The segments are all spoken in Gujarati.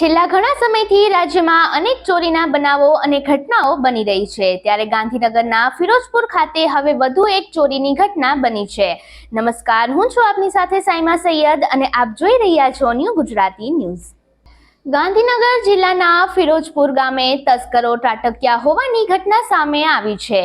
છેલ્લા ઘણા સમયથી રાજ્યમાં અનેક ચોરીના બનાવો અને ઘટનાઓ બની રહી છે. ત્યારે ગાંધીનગરના ફિરોજપુર ખાતે હવે વધુ એક ચોરીની ઘટના બની છે. નમસ્કાર, હું છું આપની સાથે સાઈમા સૈયદ અને આપ જોઈ રહ્યા છો ન્યૂ ગુજરાતી ન્યૂઝ. ગાંધીનગર જિલ્લાના ફિરોજપુર ગામે તસ્કરો ત્રાટક્યા હોવાની ઘટના સામે આવી છે.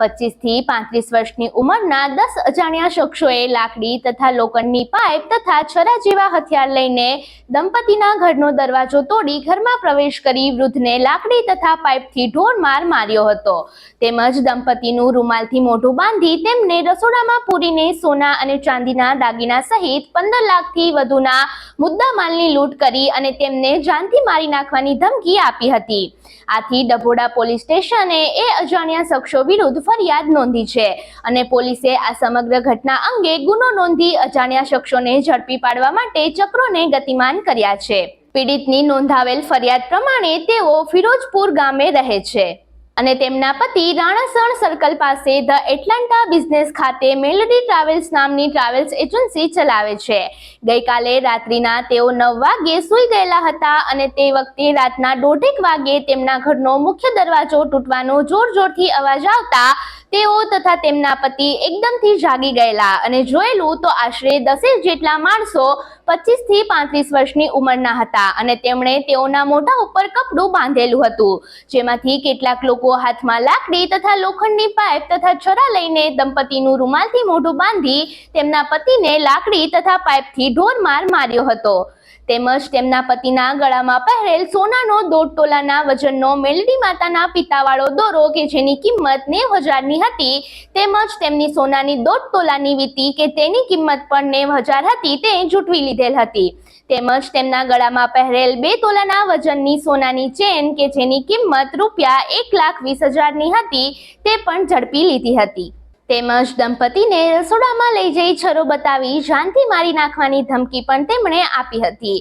પચીસથી પાંત્રીસ વર્ષની ઉંમરના દસ અજાણ્યા શખ્સોએ લાકડી તથા લોખંડની પાઇપ તથા છરા જેવા હથિયાર લઈને દંપતીના ઘરનો દરવાજો તોડી ઘરમાં પ્રવેશ કરી વૃદ્ધને લાકડી તથા પાઇપથી ઢોર માર માર્યો હતો. તેમજ દંપતીનું રૂમાલથી મોઢું બાંધી તેમને રસોડામાં પૂરીને સોના અને ચાંદીના દાગીના સહિત પંદર લાખથી વધુના મુદ્દામાલની લૂંટ કરી અને તેમને જાનથી મારી નાખવાની ધમકી આપી હતી. આથી ડભોડા પોલીસ સ્ટેશને એ અજાણ્યા શખ્સો વિરુદ્ધ ફરિયાદ નોંધી છે અને પોલીસે આ સમગ્ર ઘટના અંગે ગુનો નોંધી અજાણ્યા શખ્સોને ઝડપી પાડવા માટે ચક્રોને ગતિમાન કર્યા છે. પીડિતની નોંધાવેલ ફરિયાદ પ્રમાણે તેઓ ફિરોજપુર ગામે રહે છે. અને તેમના પતિ રાણાસણ સર્કલ પાસે ધ એટલાન્ટા બિઝનેસ ખાતે મેલડી ટ્રાવેલ્સ નામની ટ્રાવેલ્સ એજન્સી ચલાવે છે. ગઈકાલે રાત્રિના તેઓ નવ વાગ્યે સૂઈ ગયેલા હતા અને તે વખતે રાતના દોઢેક વાગે તેમના ઘરનો મુખ્ય દરવાજો તૂટવાનો જોર જોરથી અવાજ આવતા તેઓ તથા તેમના પતિ એકદમથી જાગી ગયેલા અને જોયેલું તો આશરે દસેક જેટલા માણસો પચીસથી પાંત્રીસ વર્ષની ઉંમરના હતા અને તેમણે તેઓના મોઢા ઉપર કપડું બાંધેલું હતું, જેમાંથી કેટલાક લોકો હાથમાં લાકડી તથા લોખંડની પાઇપ તથા છરા લઈને દંપતીનું રૂમાલથી મોઢું બાંધી તેમના પતિને લાકડી તથા પાઇપથી ઢોર માર માર્યો હતો. તેમજ તેમના પતિના ગળામાં પહેરેલ સોનાનો દોઢ તોલાના વજનનો મેલડી માતાના પિતાવાળો દોરો કે જેની કિંમત નેવ હજારની હતી, તેમજ તેમની સોનાની દોઢ તોલાની વીતી કે તેની કિંમત પણ નેવ હજાર હતી, તે જૂટવી લીધેલ હતી. તેમજ તેમના ગળામાં પહેરેલ બે તોલાના વજનની સોનાની ચેન કે જેની કિંમત રૂપિયા એક લાખ વીસ હજારની હતી, તે પણ ઝડપી લીધી હતી. તેમજ દંપતીને રસોડામાં લઈ જઈ છરો બતાવી જાનથી મારી નાખવાની ધમકી પણ તેમણે આપી હતી.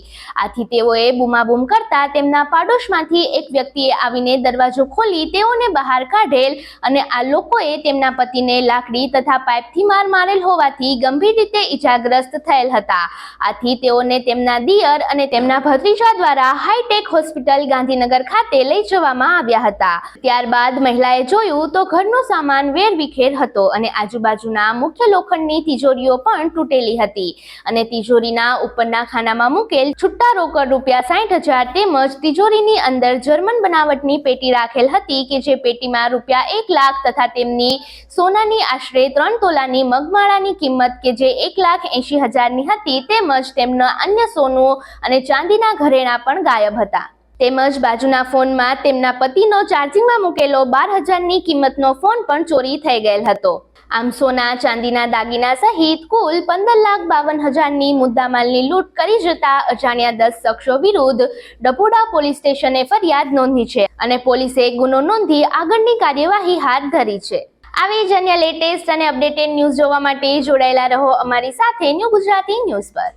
આથી તેઓએ બૂમાબૂમ કરતા તેમના પાડોશમાંથી એક વ્યક્તિએ આવીને દરવાજો ખોલી તેઓને બહાર કાઢેલ અને આ લોકોએ તેમના પતિને લાકડી તથા પાઇપથી માર મારેલ હોવાથી ગંભીર રીતે ઈજાગ્રસ્ત થયેલ હતા. આથી તેઓને તેમના દિયર અને તેમના ભત્રીજા દ્વારા હાઈટેક હોસ્પિટલ ગાંધીનગર ખાતે લઈ જવામાં આવ્યા હતા. ત્યારબાદ મહિલાએ જોયું તો ઘરનો સામાન વેરવિખેર હતો અને આજુબાજુના મુખ્ય લોખંડની તિજોરીઓ પણ તૂટેલી હતી. અને તિજોરીના ઉપરના ખાનામાં મૂકેલ છુટ્ટા રોકડ રૂપિયા સાઠ હજાર તેમજ તિજોરીની અંદર જર્મન બનાવટની પેટી રાખેલ હતી કે જે પેટીમાં રૂપિયા એક લાખ તથા તેમની સોનાની આશરે ત્રણ તોલાની મગમાળાની કિંમત કે જે એક લાખ એંશી હજારની હતી તેમજ તેમના અન્ય સોનું અને ચાંદીના ઘરેણા પણ ગાયબ હતા. તેમજ બાજુના ફોનમાં તેમના પતિનો ચાર્જિંગમાં મૂકેલો બાર હજારની કિંમતનો ફોન પણ ચોરી થઈ ગયેલ હતો. આમ સોના, ચાંદીના દાગીના સહિત કુલ પંદર લાખ બાવન હજારની મુદ્દામાલની લૂંટ કરી જતા અજાણ્યા દસ શખ્સો વિરુદ્ધ ડભોડા પોલીસ સ્ટેશને ફરિયાદ નોંધી છે અને પોલીસે ગુનો નોંધી આગળની કાર્યવાહી હાથ ધરી છે. આવી જ અન્ય લેટેસ્ટ અને અપડેટેડ ન્યૂઝ જોવા માટે જોડાયેલા રહો અમારી સાથે ન્યૂ ગુજરાતી ન્યૂઝ પર.